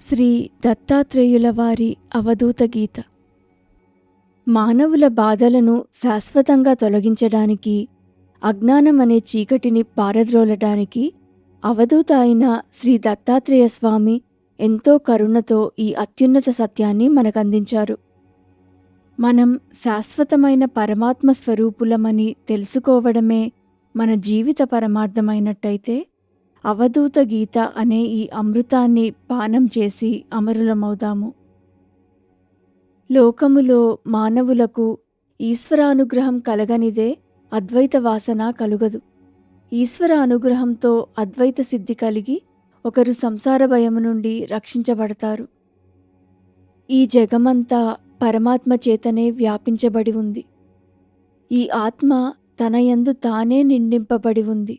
శ్రీ దత్తాత్రేయుల వారి అవధూత గీత. మానవుల బాధలను శాశ్వతంగా తొలగించడానికి అజ్ఞానం అనే చీకటిని పారద్రోలడానికి అవధూత అయిన శ్రీ దత్తాత్రేయ స్వామి ఎంతో కరుణతో ఈ అత్యున్నత సత్యాన్ని మనకందించారు. మనం శాశ్వతమైన పరమాత్మ స్వరూపులమని తెలుసుకోవడమే మన జీవిత పరమార్థమైనట్టయితే అవధూత గీత అనే ఈ అమృతాన్ని పానం చేసి అమరులమవుదాము. లోకములో మానవులకు ఈశ్వరానుగ్రహం కలగనిదే అద్వైత వాసన కలుగదు. ఈశ్వర అనుగ్రహంతో అద్వైత సిద్ధి కలిగి ఒకరు సంసార భయము నుండి రక్షించబడతారు. ఈ జగమంతా పరమాత్మ చేతనే వ్యాపించబడి ఉంది. ఈ ఆత్మ తనయందు తానే నిండింపబడి ఉంది.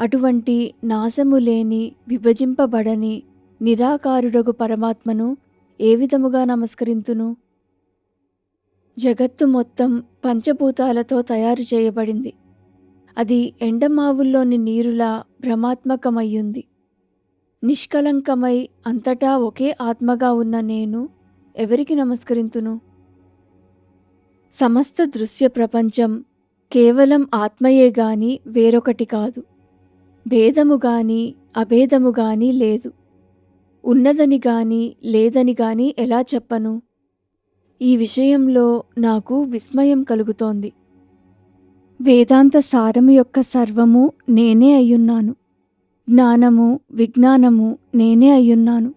అటువంటి నాశము లేని విభజింపబడని నిరాకారుడగు పరమాత్మను ఏ విధముగా నమస్కరింతును? జగత్తు మొత్తం పంచభూతాలతో తయారు చేయబడింది. అది ఎండమావుల్లోని నీరులా భ్రమాత్మకమయ్యుంది. నిష్కలంకమై అంతటా ఒకే ఆత్మగా ఉన్న నేను ఎవరికి నమస్కరింతును? సమస్త దృశ్య ప్రపంచం కేవలం ఆత్మయే గాని వేరొకటి కాదు. భేదము గాని అభేదము గాని లేదు. ఉన్నదని గాని లేదని గాని ఎలా చెప్పను? ఈ విషయంలో నాకు విస్మయం కలుగుతోంది. వేదాంత సారము యొక్క సర్వము నేనే అయ్యున్నాను. జ్ఞానము విజ్ఞానము నేనే అయ్యున్నాను.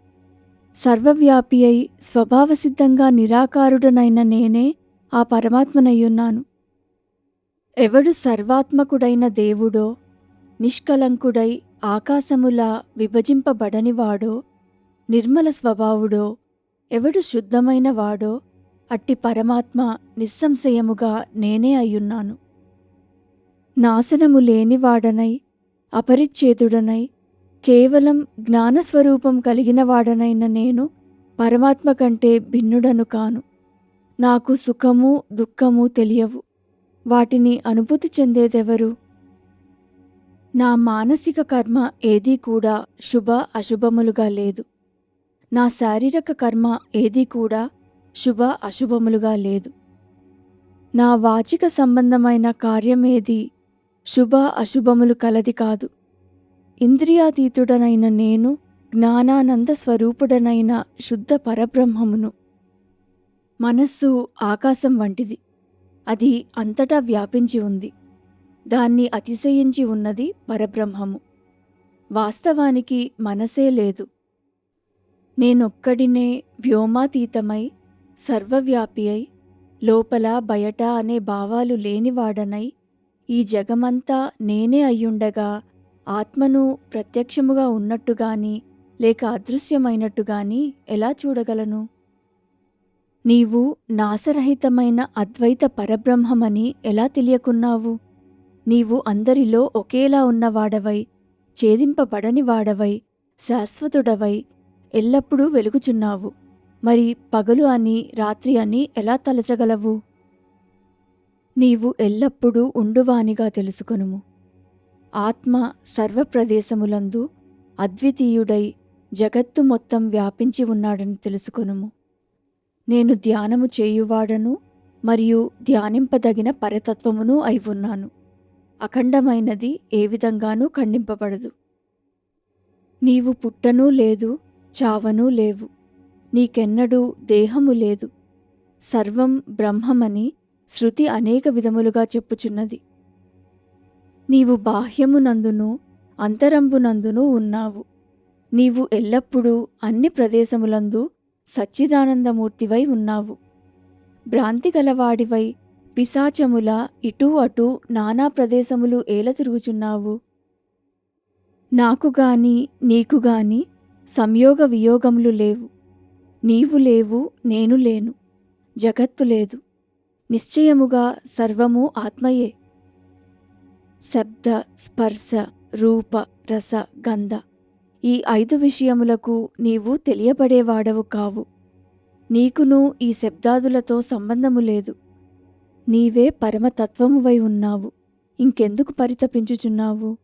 సర్వవ్యాపి అయి స్వభావసిద్ధంగా నిరాకారుడనైన నేనే ఆ పరమాత్మనయ్యున్నాను. ఎవడు సర్వాత్మకుడైన దేవుడో నిష్కలంకుడై ఆకాశములా విభజింపబడనివాడో నిర్మల స్వభావుడో ఎవడు శుద్ధమైన వాడో అట్టి పరమాత్మ నిస్సంశయముగా నేనే అయ్యున్నాను. నాశనము లేనివాడనై అపరిచ్ఛేదుడనై కేవలం జ్ఞానస్వరూపం కలిగినవాడనైన నేను పరమాత్మ కంటే భిన్నుడను కాను. నాకు సుఖము దుఃఖము తెలియవు. వాటిని అనుభూతి చెందేదెవరు? నా మానసిక కర్మ ఏదీ కూడా శుభ అశుభములుగా లేదు. నా శారీరక కర్మ ఏదీ కూడా శుభ అశుభములుగా లేదు. నా వాచిక సంబంధమైన కార్యమేది శుభ అశుభములు కలది కాదు. ఇంద్రియాతీతుడనైన నేను జ్ఞానానంద స్వరూపుడనైన శుద్ధ పరబ్రహ్మమును. మనస్సు ఆకాశం వంటిది. అది అంతటా వ్యాపించి ఉంది. దాన్ని అతిశయించి ఉన్నది పరబ్రహ్మము. వాస్తవానికి మనసే లేదు. నేనొక్కడినే వ్యోమాతీతమై సర్వవ్యాపి అయి లోపల బయట అనే భావాలు లేనివాడనై ఈ జగమంతా నేనే అయ్యుండగా ఆత్మను ప్రత్యక్షముగా ఉన్నట్టుగాని లేక అదృశ్యమైనట్టుగాని ఎలా చూడగలను? నీవు నాశరహితమైన అద్వైత పరబ్రహ్మమని ఎలా తెలియకున్నావు? నీవు అందరిలో ఒకేలా ఉన్నవాడవై ఛేదింపబడని వాడవై శాశ్వతుడవై ఎల్లప్పుడూ వెలుగుచున్నావు. మరి పగలు అని రాత్రి అని ఎలా తలచగలవు? నీవు ఎల్లప్పుడూ ఉండువానిగా తెలుసుకొనుము. ఆత్మ సర్వప్రదేశములందు అద్వితీయుడై జగత్తు మొత్తం వ్యాపించి ఉన్నాడని తెలుసుకొనుము. నేను ధ్యానము చేయువాడను మరియు ధ్యానింపదగిన పరతత్వమును అయి ఉన్నాను. అఖండమైనది ఏ విధంగానూ ఖండింపబడదు. నీవు పుట్టనూ లేదు చావనూ లేవు. నీకెన్నడూ దేహము లేదు. సర్వం బ్రహ్మమని శృతి అనేక విధములుగా చెప్పుచున్నది. నీవు బాహ్యమునందును అంతరంబునందును ఉన్నావు. నీవు ఎల్లప్పుడూ అన్ని ప్రదేశములందు సచ్చిదానందమూర్తివై ఉన్నావు. భ్రాంతి గలవాడివై పిశాచముల ఇటూ అటూ నానా ప్రదేశములు ఏల తిరుగుచున్నావు? నాకుగాని నీకుగాని సంయోగ వియోగములు లేవు. నీవు లేవు నేను లేను. జగత్తు లేదు. నిశ్చయముగా సర్వము ఆత్మయే. శబ్ద స్పర్శ రూప రస గంధ ఈ ఐదు విషయములకు నీవు తెలియబడేవాడవు కావు. నీకును ఈ శబ్దాదులతో సంబంధము లేదు. నీవే పరమతత్వమువై ఉన్నావు. ఇంకెందుకు పరితపించుచున్నావు?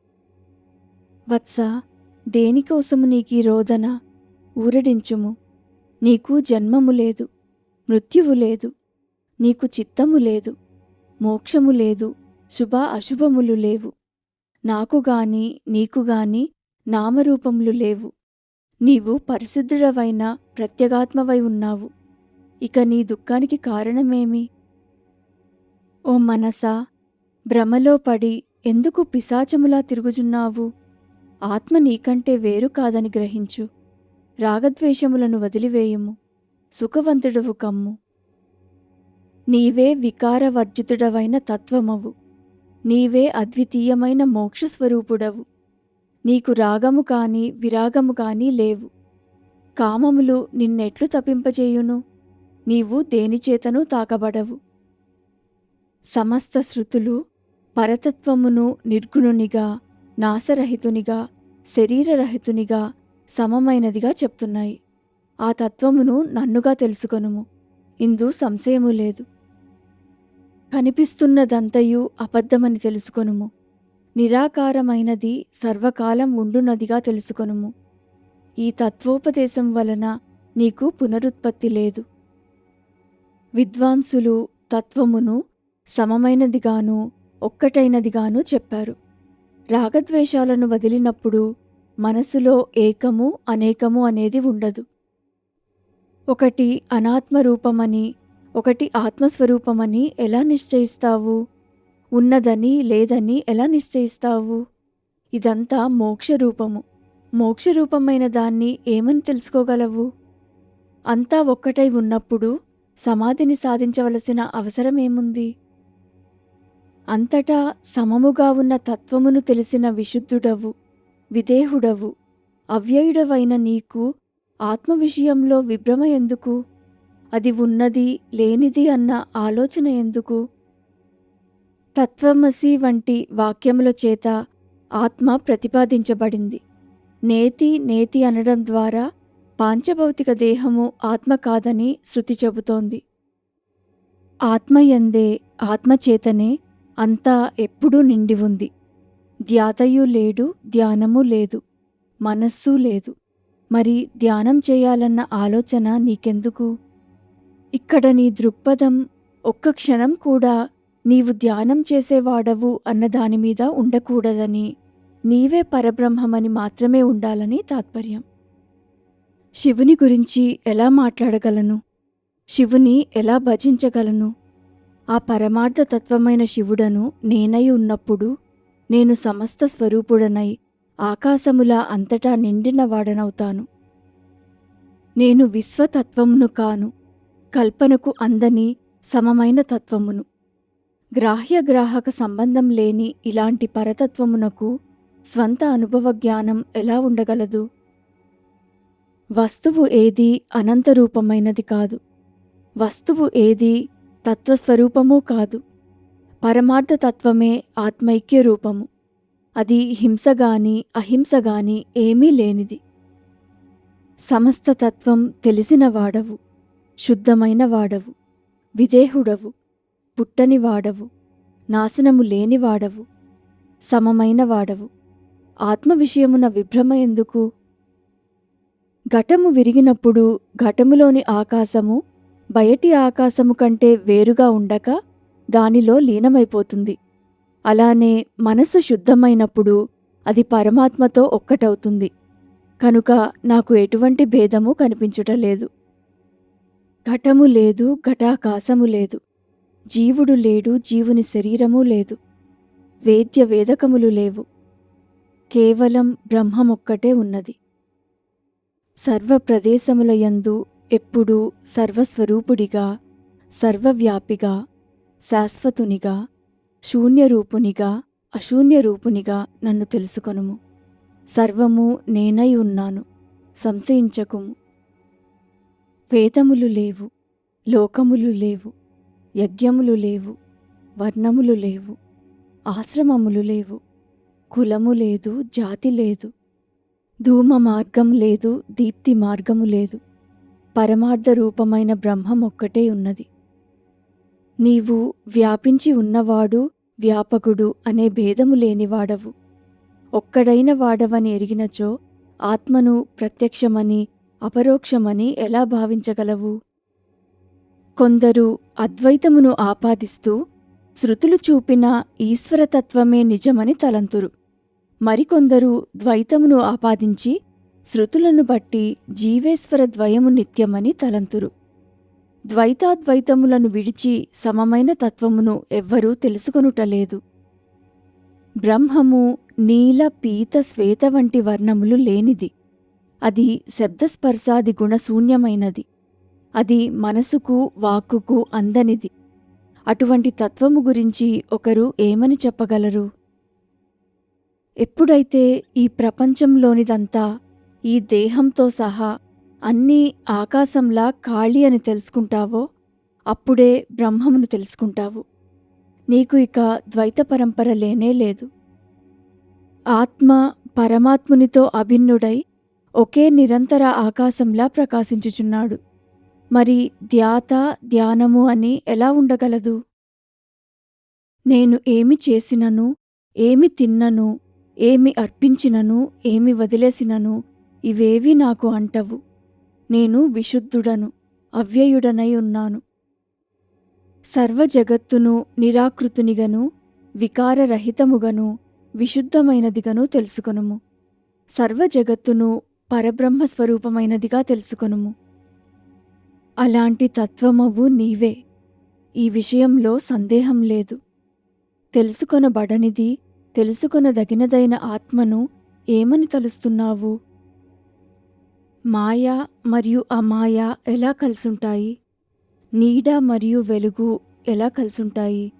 వత్స దేనికోసము నీకీ రోదన? ఊరడించుము. నీకు జన్మము లేదు. మృత్యువు లేదు. నీకు చిత్తము లేదు. మోక్షము లేదు. శుభ అశుభములు లేవు. నాకుగాని నీకుగాని నామరూపములు లేవు. నీవు పరిశుద్ధుడవైన ప్రత్యగాత్మవై ఉన్నావు. ఇక నీ దుఃఖానికి కారణమేమి? ఓ మనసా భ్రమలో పడి ఎందుకు పిశాచములా తిరుగుచున్నావు? ఆత్మ నీకంటే వేరు కాదని గ్రహించు. రాగద్వేషములను వదిలివేయుము. సుఖవంతుడవు కమ్ము. నీవే వికారవర్జితుడవైన తత్వమవు. నీవే అద్వితీయమైన మోక్షస్వరూపుడవు. నీకు రాగము కాని విరాగము కాని లేవు. కామములు నిన్నెట్లు తప్పింపజేయును. నీవు దేనిచేతనూ తాకబడవు. సమస్త శృతులు పరతత్వమును నిర్గుణునిగా నాశరహితునిగా శరీరరహితునిగా సమమైనదిగా చెప్తున్నాయి. ఆ తత్వమును నన్నుగా తెలుసుకొనుము. ఇందు సంశయము లేదు. కనిపిస్తున్నదంతయు అబద్ధమని తెలుసుకొనుము. నిరాకారమైనది సర్వకాలం ఉండునదిగా తెలుసుకొనుము. ఈ తత్వోపదేశం వలన నీకు పునరుత్పత్తి లేదు. విద్వాంసులు తత్వమును సమమైనదిగాను ఒక్కటైనదిగాను చెప్పారు. రాగద్వేషాలను వదిలినప్పుడు మనసులో ఏకము అనేకము అనేది ఉండదు. ఒకటి అనాత్మ రూపమని ఒకటి ఆత్మస్వరూపమని ఎలా నిశ్చయిస్తావు? ఉన్నదని లేదని ఎలా నిశ్చయిస్తావు? ఇదంతా మోక్షరూపము. మోక్షరూపమైన దాన్ని ఏమని తెలుసుకోగలవు? అంతా ఒక్కటై ఉన్నప్పుడు సమాధిని సాధించవలసిన అవసరమేముంది? అంతటా సమముగా ఉన్న తత్వమును తెలిసిన విశుద్ధుడవు విదేహుడవు అవ్యయుడవైన నీకు ఆత్మ విషయంలో విభ్రమ ఎందుకు? అది ఉన్నది లేనిది అన్న ఆలోచన ఎందుకు? తత్వమసి వంటి వాక్యముల చేత ఆత్మ ప్రతిపాదించబడింది. నేతి నేతి అనడం ద్వారా పాంచభౌతిక దేహము ఆత్మ కాదని శృతి చెబుతోంది. ఆత్మయందే ఆత్మచేతనే అంతా ఎప్పుడూ నిండి ఉంది. ధ్యాతయు లేడు ధ్యానము లేదు మనస్సు లేదు. మరి ధ్యానం చేయాలన్న ఆలోచన నీకెందుకు? ఇక్కడ నీ దృక్పథం ఒక్క క్షణం కూడా నీవు ధ్యానం చేసేవాడవు అన్న దానిమీద ఉండకూడదని నీవే పరబ్రహ్మమని మాత్రమే ఉండాలని తాత్పర్యం. శివుని గురించి ఎలా మాట్లాడగలను? శివుని ఎలా భజించగలను? ఆ పరమార్థ తత్వమైన శివుడను నేనై ఉన్నప్పుడు నేను సమస్త స్వరూపుడనై ఆకాశములా అంతటా నిండిన వాడనవుతాను. నేను విశ్వతత్వమును కాను కల్పనకు అందని సమమైన తత్వమును. గ్రాహ్యగ్రాహక సంబంధం లేని ఇలాంటి పరతత్వమునకు స్వంత అనుభవ జ్ఞానం ఎలా ఉండగలదు? వస్తువు ఏది అనంతరూపమైనది కాదు. వస్తువు ఏది తత్వస్వరూపము కాదు. పరమార్థ తత్వమే ఆత్మైక్య రూపము అది హింసగాని అహింసగాని ఏమీ లేనిది. సమస్త తత్వం తెలిసిన వాడవు శుద్ధమైన వాడవు విదేహుడవు పుట్టని వాడవు నాశనము లేని వాడవు సమమైన వాడవు ఆత్మ విషయమున విభ్రమ ఎందుకు? ఘటము విరిగినప్పుడు ఘటములోని ఆకాశము బయటి ఆకాశము కంటే వేరుగా ఉండక దానిలో లీనమైపోతుంది. అలానే మనసు శుద్ధమైనప్పుడు అది పరమాత్మతో ఒక్కటవుతుంది. కనుక నాకు ఎటువంటి భేదము కనిపించుటలేదు ఘటము లేదు ఘటాకాశము లేదు. జీవుడు లేడు జీవుని శరీరము లేదు. వేద్య వేదకములు లేవు. కేవలం బ్రహ్మమొక్కటే ఉన్నది. సర్వ ప్రదేశములయందు ఎప్పుడూ సర్వస్వరూపుడిగా సర్వవ్యాపిగా శాశ్వతునిగా శూన్యరూపునిగా అశూన్యరూపునిగా నన్ను తెలుసుకొనుము. సర్వము నేనై ఉన్నాను సంశయించకుము. వేదములు లేవు లోకములు లేవు యజ్ఞములు లేవు వర్ణములు లేవు ఆశ్రమములు లేవు కులము లేదు జాతి లేదు ధూమ మార్గం లేదు దీప్తి మార్గము లేదు. పరమార్థ రూపమైన బ్రహ్మం ఒక్కటే ఉన్నది. నీవు వ్యాపించి ఉన్నవాడు వ్యాపకుడు అనే భేదము లేనివాడవు. ఒక్కడైన వాడవని ఎరిగినచో ఆత్మను ప్రత్యక్షమని అపరోక్షమని ఎలా భావించగలవు? కొందరు అద్వైతమును ఆపాదిస్తూ శృతులు చూపిన ఈశ్వరతత్వమే నిజమని తలంతురు. మరికొందరు ద్వైతమును ఆపాదించి శృతులను బట్టి జీవేశ్వర ద్వయము నిత్యమని తలంతురు. ద్వైతాద్వైతములను విడిచి సమమైన తత్వమును ఎవ్వరూ తెలుసుకొనుటలేదు బ్రహ్మము నీల పీత శ్వేత వంటి వర్ణములు లేనిది. అది శబ్దస్పర్శాది గుణశూన్యమైనది. అది మనసుకు వాక్కుకు అందనిది. అటువంటి తత్వము గురించి ఒకరు ఏమని చెప్పగలరు? ఎప్పుడైతే ఈ ప్రపంచంలోనిదంతా ఈ దేహంతో సహా అన్నీ ఆకాశంలా ఖాళీ అని తెలుసుకుంటావో అప్పుడే బ్రహ్మమును తెలుసుకుంటావు. నీకు ఇక ద్వైత పరంపర లేనే లేదు. ఆత్మ పరమాత్మునితో అభిన్నుడై ఒకే నిరంతర ఆకాశంలా ప్రకాశించుచున్నాడు. మరి ధ్యాత ధ్యానము అని ఎలా ఉండగలదు? నేను ఏమి చేసినను ఏమి తిన్నను ఏమి అర్పించినను ఏమి వదిలేసినను ఇవేవీ నాకు అంటవు. నేను విశుద్ధుడను అవ్యయుడనై ఉన్నాను. సర్వ జగత్తును నిరాకృతునిగను వికారరహితముగను విశుద్ధమైనదిగను తెలుసుకొనుము. సర్వ జగత్తును తెలుసుకొనుము. అలాంటి తత్వమవు నీవే. ఈ విషయంలో సందేహం లేదు. తెలుసుకొనబడనిది తెలుసుకొనదగినదైన ఆత్మను ఏమని తలుస్తున్నావు? మాయ మరియు అమాయ ఎలా కలిసుంటాయి? నీడ మరియు వెలుగు ఎలా కలిసుంటాయి?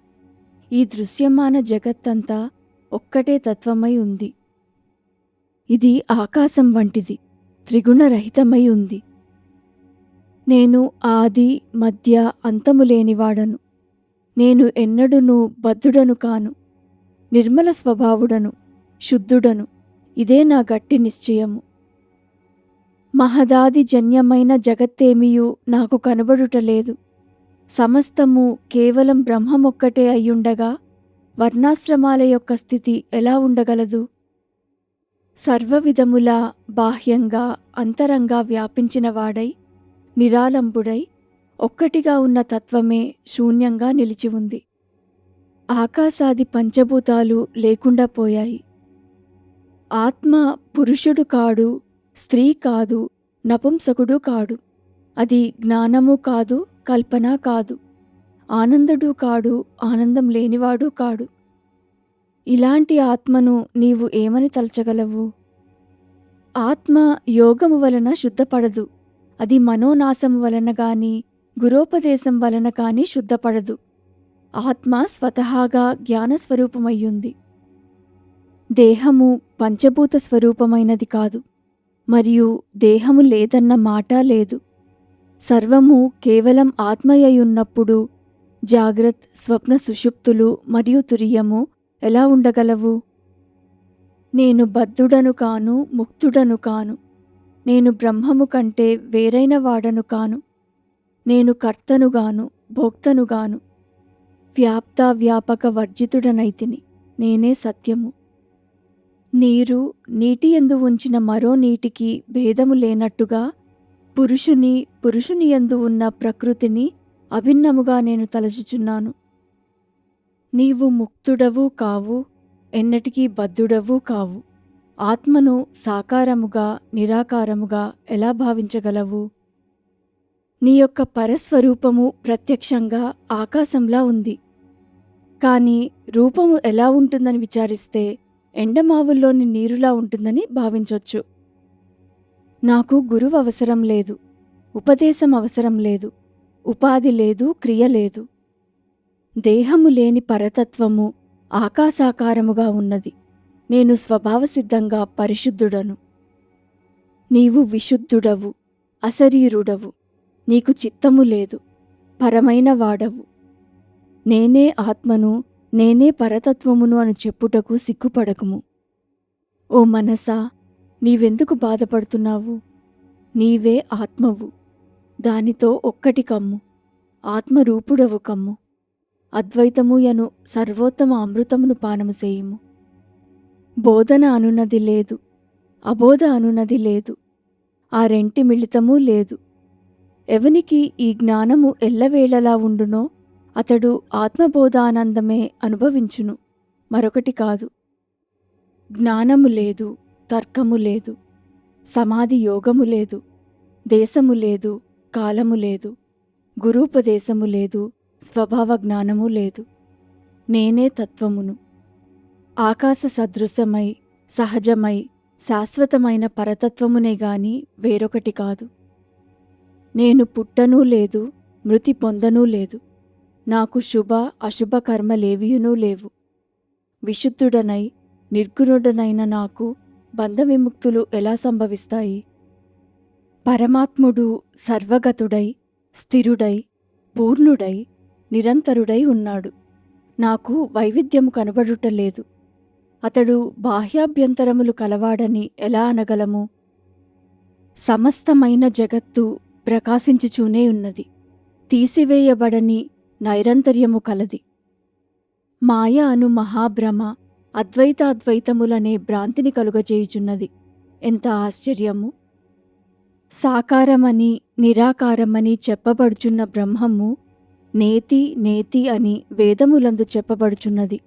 ఈ దృశ్యమాన జగత్తంతా ఒక్కటే తత్వమై ఉంది. ఇది ఆకాశం వంటిది త్రిగుణరహితమై ఉంది. నేను ఆది మధ్య అంతము లేనివాడను. నేను ఎన్నడును బద్ధుడను కాను. నిర్మల స్వభావుడను శుద్ధుడను. ఇదే నా గట్టి నిశ్చయము. మహదాది జన్యమైన జగత్తేమియూ నాకు కనబడుటలేదు. సమస్తము కేవలం బ్రహ్మమొక్కటే అయ్యుండగా వర్ణాశ్రమాల యొక్క స్థితి ఎలా ఉండగలదు? సర్వవిధములా బాహ్యంగా అంతరంగా వ్యాపించినవాడై నిరాలంబుడై ఒక్కటిగా ఉన్న తత్వమే శూన్యంగా నిలిచి ఉంది. ఆకాశాది పంచభూతాలు లేకుండా పోయాయి. ఆత్మ పురుషుడు కాడు స్త్రీ కాదు నపుంసకుడు కాడు. అది జ్ఞానము కాదు కల్పన కాదు. ఆనందుడు కాడు ఆనందం లేనివాడు కాడు. ఇలాంటి ఆత్మను నీవు ఏమని తలచగలవు? ఆత్మ యోగము వలన శుద్ధపడదు. అది మనోనాశము వలన గాని గురోపదేశం వలన కాని శుద్ధపడదు. ఆత్మ స్వతహాగా జ్ఞానస్వరూపమయ్యుంది. దేహము పంచభూత స్వరూపమైనది కాదు. మరియు దేహము లేదన్న మాట లేదు. సర్వము కేవలం ఆత్మయ్యున్నప్పుడు జాగ్రత్ స్వప్న సుషుప్తులు మరియు తురియము ఎలా ఉండగలవు? నేను బద్ధుడను కాను ముక్తుడను కాను. నేను బ్రహ్మము కంటే వేరైన వాడను కాను. నేను కర్తనుగాను భోక్తనుగాను వ్యాప్త వ్యాపక వర్జితుడనైతిని. నేనే సత్యము. నీరు నీటి ఎందు ఉంచిన మరో నీటికి భేదము లేనట్టుగా పురుషుని పురుషుని యందు ఉన్న ప్రకృతిని అభిన్నముగా నేను తలచుచున్నాను. నీవు ముక్తుడవు కావు ఎన్నటికీ బద్ధుడవు కావు. ఆత్మను సాకారముగా నిరాకారముగా ఎలా భావించగలవు? నీ యొక్క పరస్వరూపము ప్రత్యక్షంగా ఆకాశంలా ఉంది. కాని రూపము ఎలా ఉంటుందని విచారిస్తే ఎండమావుల్లోని నీరులా ఉంటుందని భావించొచ్చు. నాకు గురువు అవసరం లేదు ఉపదేశం అవసరం లేదు ఉపాధి లేదు క్రియ లేదు. దేహము లేని పరతత్వము ఆకాశాకారముగా ఉన్నది. నేను స్వభావసిద్ధంగా పరిశుద్ధుడను. నీవు విశుద్ధుడవు అశరీరుడవు. నీకు చిత్తము లేదు పరమైన వాడవు. నేనే ఆత్మను నేనే పరతత్వమును అని చెప్పుటకు సిగ్గుపడకుము. ఓ మనసా నీవెందుకు బాధపడుతున్నావు? నీవే ఆత్మవు. దానితో ఒక్కటి కమ్ము. ఆత్మరూపుడవు కమ్ము. అద్వైతము యను సర్వోత్తమ అమృతమును పానము చేయుము. బోధన అనున్నది లేదు. అబోధ అనున్నది లేదు. ఆ రెంటి మిళితమూ లేదు. ఎవనికి ఈ జ్ఞానము ఎల్లవేళలా ఉండునో అతడు ఆత్మబోధానందమే అనుభవించును. మరొకటి కాదు. జ్ఞానము లేదు తర్కము లేదు సమాధి యోగము లేదు దేశము లేదు కాలము లేదు గురూపదేశము లేదు స్వభావ జ్ఞానము లేదు. నేనే తత్వమును. ఆకాశ సదృశమై సహజమై శాశ్వతమైన పరతత్వమునే గాని వేరొకటి కాదు. నేను పుట్టనూ లేదు మృతి పొందనూ లేదు. నాకు శుభ అశుభ కర్మలేవియునూ లేవు. విశుద్ధుడనై నిర్గుణుడనైన నాకు బంధవిముక్తులు ఎలా సంభవిస్తాయి? పరమాత్ముడు సర్వగతుడై స్థిరుడై పూర్ణుడై నిరంతరుడై ఉన్నాడు. నాకు వైవిధ్యము కనబడుటలేదు అతడు బాహ్యాభ్యంతరములు కలవాడని ఎలా అనగలము? సమస్తమైన జగత్తు ప్రకాశించుచూనే ఉన్నది. తీసివేయబడని నైరంతర్యము కలది. మాయ అను మహాభ్రమ అద్వైతాద్వైతములనే భ్రాంతిని కలుగజేయుచున్నది. ఎంత ఆశ్చర్యము! సాకారమని నిరాకారమని చెప్పబడుచున్న బ్రహ్మము నేతి నేతి అని వేదములందు చెప్పబడుచున్నది.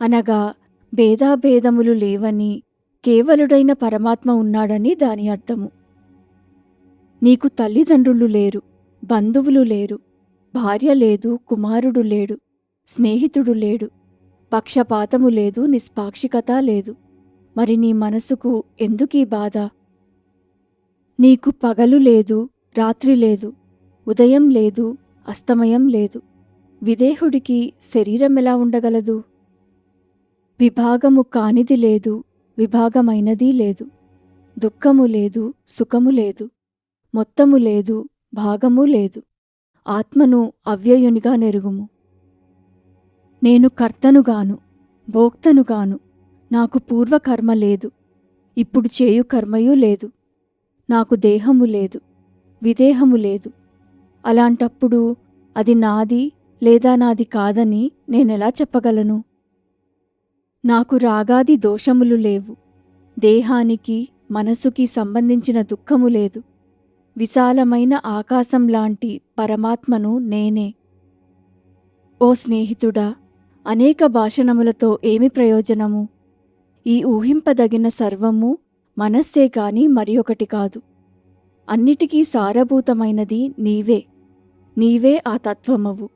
అనగా భేదాభేదములు లేవని కేవలుడైన పరమాత్మ ఉన్నాడని దాని అర్థము. నీకు తల్లిదండ్రులు లేరు బంధువులు లేరు భార్య లేదు కుమారుడు లేడు స్నేహితుడు లేడు పక్షపాతము లేదు నిష్పాక్షికత లేదు. మరి నీ మనసుకు ఎందుకీ బాధ? నీకు పగలు లేదు రాత్రి లేదు ఉదయం లేదు అస్తమయం లేదు. విదేహుడికి శరీరం ఎలా ఉండగలదు? విభాగము కానిది లేదు విభాగమైనది లేదు. దుఃఖము లేదు సుఖము లేదు. మొత్తము లేదు భాగము లేదు. ఆత్మను అవ్యయునిగా నెరుగుము. నేను కర్తనుగాను భోక్తనుగాను నాకు పూర్వకర్మ లేదు ఇప్పుడు చేయు కర్మయూ లేదు నాకు దేహము లేదు విదేహము లేదు. అలాంటప్పుడు అది నాది లేదా నాది కాదని నేనెలా చెప్పగలను? నాకు రాగాది దోషములు లేవు దేహానికి మనసుకి సంబంధించిన దుఃఖము లేదు. విశాలమైన ఆకాశం లాంటి పరమాత్మను నేనే. ఓ స్నేహితుడా అనేక భాషణములతో ఏమి ప్రయోజనము? ఈ ఊహింపదగిన సర్వము మనస్సే కాని మరి ఒకటి కాదు. అన్నిటికీ సారభూతమైనది నీవే. నీవే ఆ తత్వమవు.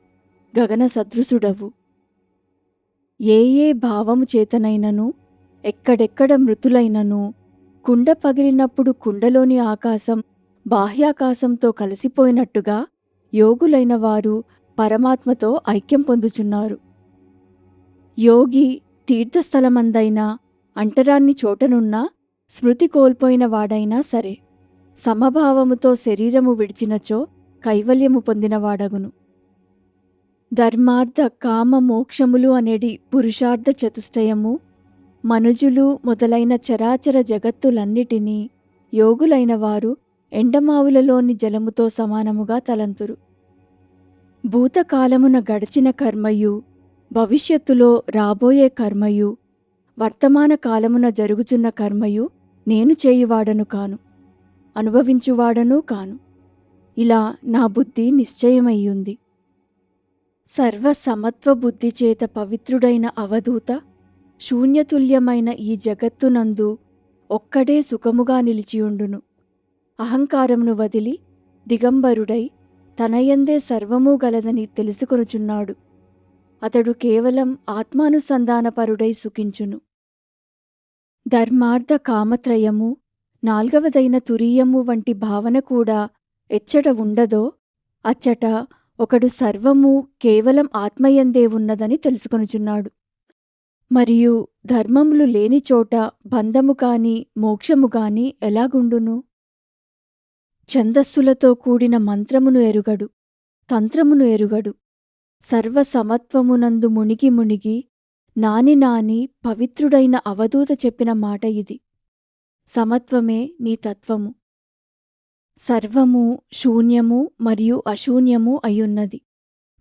గగన సదృశుడవు. ఏ ఏ భావము చేతనైనను ఎక్కడెక్కడ మృతులైనను కుండ పగిలినప్పుడు కుండలోని ఆకాశం బాహ్యాకాశంతో కలిసిపోయినట్టుగా యోగులైన వారు పరమాత్మతో ఐక్యం పొందుచున్నారు. యోగి తీర్థస్థలమందైనా అంటరాన్ని చోటనున్నా స్మృతి కోల్పోయిన వాడైనా సరే సమభావముతో శరీరము విడిచినచో కైవల్యము పొందినవాడగును ధర్మార్థ కామ మోక్షములు అనేది పురుషార్థ చతుష్టయము మనుజులు మొదలైన చరాచర జగత్తులన్నిటినీ యోగులైన వారు ఎండమావులలోని జలముతో సమానముగా తలంతురు. భూతకాలమున గడిచిన కర్మయు భవిష్యత్తులో రాబోయే కర్మయు వర్తమాన కాలమున జరుగుచున్న కర్మయు నేను చేయువాడను కాను అనుభవించువాడను కాను. ఇలా నా బుద్ధి నిశ్చయమయ్యుంది. సర్వ సమత్వ బుద్ధి చేత పవిత్రుడైన అవధూత శూన్యతుల్యమైన ఈ జగత్తునందు ఒక్కడే సుఖముగా నిలిచియుండును. అహంకారమును వదిలి దిగంబరుడై తనయందే సర్వమూ గలదని తెలుసుకొనుచున్నాడు. అతడు కేవలం ఆత్మానుసంధానపరుడై సుఖించును. ధర్మార్థ కామత్రయము నాల్గవదైన తురీయము వంటి భావన కూడా ఎచ్చట ఉండదో అచ్చట ఒకడు సర్వము కేవలం ఆత్మయందే ఉన్నదని తెలుసుకొనుచున్నాడు. మరియు ధర్మములు లేని చోట బంధము కాని మోక్షము కాని ఎలాగుండును? ఛందస్సులతో కూడిన మంత్రమును ఎరుగడు తంత్రమును ఎరుగడు. సర్వసమత్వమునందు మునిగి మునిగి నాని నాని పవిత్రుడైన అవధూత చెప్పిన మాట ఇది. సమత్వమే నీ తత్వము. సర్వము శూన్యము మరియు అశూన్యము అయ్యున్నది.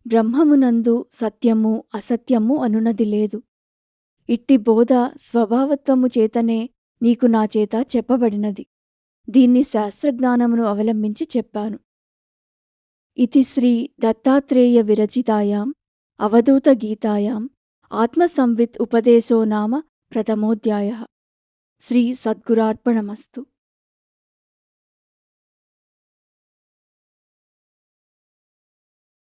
బ్రహ్మమునందు సత్యము అసత్యము అనునది లేదు. ఇట్టి బోధ స్వభావత్వము చేతనే నీకు నా చేత చెప్పబడినది. దీన్ని శాస్త్రజ్ఞానమును అవలంబించి చెప్పాను. ఇది శ్రీ దత్తాత్రేయ విరచితాయాం అవధూత గీతాయాం ఆత్మసంవిత్ ఉపదేశో నామ ప్రథమోధ్యాయ. శ్రీ సద్గురార్పణమస్తు.